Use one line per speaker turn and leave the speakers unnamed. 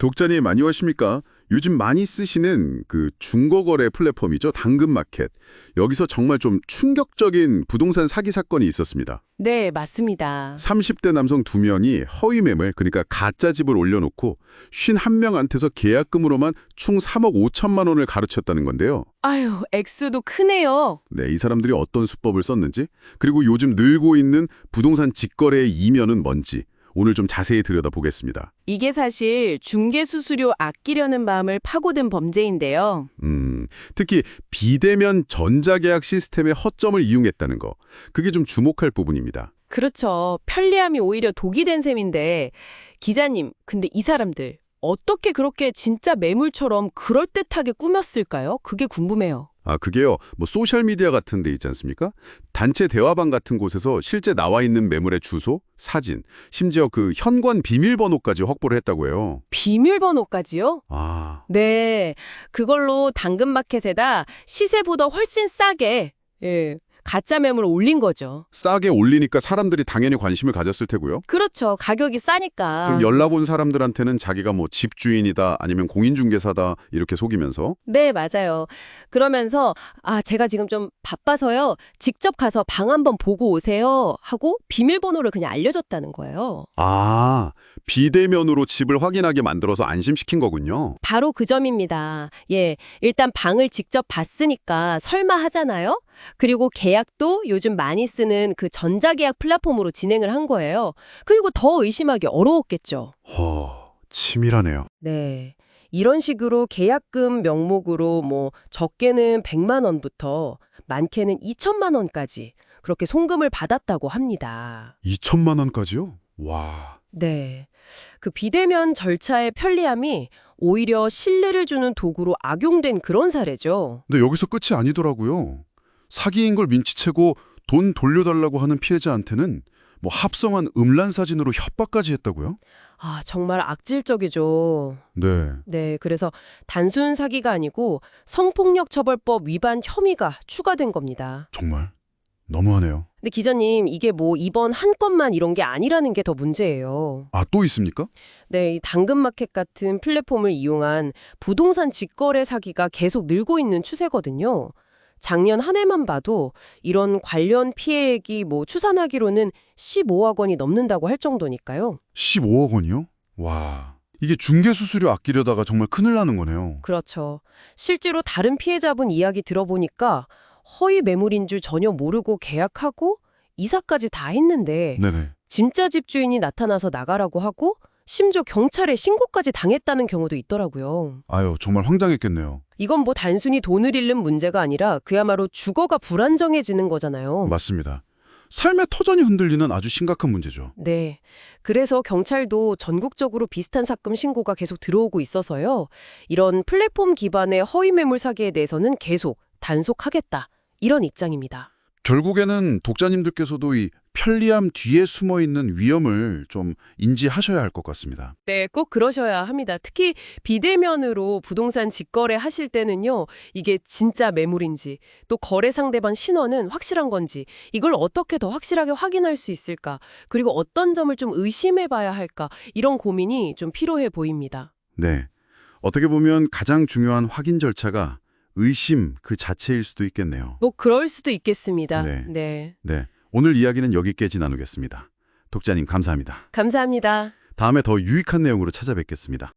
독자님 안녕하십니까? 요즘 많이 쓰시는 그 중고거래 플랫폼이죠. 당근마켓. 여기서 정말 좀 충격적인 부동산 사기 사건이 있었습니다.
네, 맞습니다.
30대 남성 두명이 허위 매물, 그러니까 가짜 집을 올려놓고 51명한테서 계약금으로만 총 3억 5천만 원을 가르쳤다는 건데요.
아유, 액수도 크네요.
네, 이 사람들이 어떤 수법을 썼는지, 그리고 요즘 늘고 있는 부동산 직거래의 이면은 뭔지 오늘 좀 자세히 들여다보겠습니다.
이게 사실 중개 수수료 아끼려는 마음을 파고든 범죄인데요.
음, 특히 비대면 전자계약 시스템의 허점을 이용했다는 거. 그게 좀 주목할 부분입니다.
그렇죠. 편리함이 오히려 독이 된 셈인데 기자님, 근데 이 사람들 어떻게 그렇게 진짜 매물처럼 그럴듯하게 꾸몄을까요? 그게 궁금해요.
아, 그게요. 뭐 소셜 미디어 같은 데 있지 않습니까? 단체 대화방 같은 곳에서 실제 나와 있는 매물의 주소, 사진, 심지어 그 현관 비밀번호까지 확보를 했다고 해요.
비밀번호까지요?
아,
네, 그걸로 당근마켓에다 시세보다 훨씬 싸게 예, 가짜 매물을 올린 거죠.
싸게 올리니까 사람들이 당연히 관심을 가졌을 테고요.
그렇죠. 가격이 싸니까.
그럼 연락 온 사람들한테는 자기가 뭐 집주인이다 아니면 공인중개사다 이렇게 속이면서
네, 맞아요. 그러면서 아, 제가 지금 좀 바빠서요. 직접 가서 방 한번 보고 오세요 하고 비밀번호를 그냥 알려줬다는 거예요.
아, 비대면으로 집을 확인하게 만들어서 안심시킨 거군요.
바로 그 점입니다. 예, 일단 방을 직접 봤으니까 설마 하잖아요. 그리고 계약도 요즘 많이 쓰는 그 전자계약 플랫폼으로 진행을 한 거예요. 그리고 더 의심하기 어려웠겠죠.
허, 치밀하네요.
네. 이런 식으로 계약금 명목으로 뭐 적게는 100만 원부터 많게는 2천만 원까지 그렇게 송금을 받았다고 합니다.
2천만 원까지요? 와.
네. 그 비대면 절차의 편리함이 오히려 신뢰를 주는 도구로 악용된 그런 사례죠.
근데 여기서 끝이 아니더라고요. 사기인 걸 민치채고 돈 돌려달라고 하는 피해자한테는 뭐 합성한 음란 사진으로 협박까지 했다고요?
아, 정말 악질적이죠.
네.
네, 그래서 단순 사기가 아니고 성폭력 처벌법 위반 혐의가 추가된 겁니다.
정말 너무하네요.
근데 기자님, 이게 뭐 이번 한 건만 이런 게 아니라는 게 더 문제예요.
아, 또 있습니까?
네, 이 당근마켓 같은 플랫폼을 이용한 부동산 직거래 사기가 계속 늘고 있는 추세거든요. 작년 한 해만 봐도 이런 관련 피해액이 뭐 추산하기로는 15억 원이 넘는다고 할 정도니까요.
15억 원이요? 와. 이게 중개 수수료 아끼려다가 정말 큰일 나는 거네요.
그렇죠. 실제로 다른 피해자분 이야기 들어보니까 허위 매물인 줄 전혀 모르고 계약하고 이사까지 다 했는데
네네.
진짜 집주인이 나타나서 나가라고 하고 심지어 경찰에 신고까지 당했다는 경우도 있더라고요.
아유, 정말 황당했겠네요.
이건 뭐 단순히 돈을 잃는 문제가 아니라 그야말로 주거가 불안정해지는 거잖아요.
맞습니다. 삶의 터전이 흔들리는 아주 심각한 문제죠.
네. 그래서 경찰도 전국적으로 비슷한 사건 신고가 계속 들어오고 있어서요. 이런 플랫폼 기반의 허위 매물 사기에 대해서는 계속 단속하겠다. 이런 입장입니다.
결국에는 독자님들께서도 이 편리함 뒤에 숨어 있는 위험을 좀 인지하셔야 할 것 같습니다.
네, 꼭 그러셔야 합니다. 특히 비대면으로 부동산 직거래 하실 때는요. 이게 진짜 매물인지 또 거래 상대방 신원은 확실한 건지 이걸 어떻게 더 확실하게 확인할 수 있을까? 그리고 어떤 점을 좀 의심해 봐야 할까? 이런 고민이 좀 필요해 보입니다.
네. 어떻게 보면 가장 중요한 확인 절차가 의심 그 자체일 수도 있겠네요.
뭐 그럴 수도 있겠습니다.
네.
네.
네. 오늘 이야기는 여기까지 나누겠습니다. 독자님 감사합니다.
감사합니다.
다음에 더 유익한 내용으로 찾아뵙겠습니다.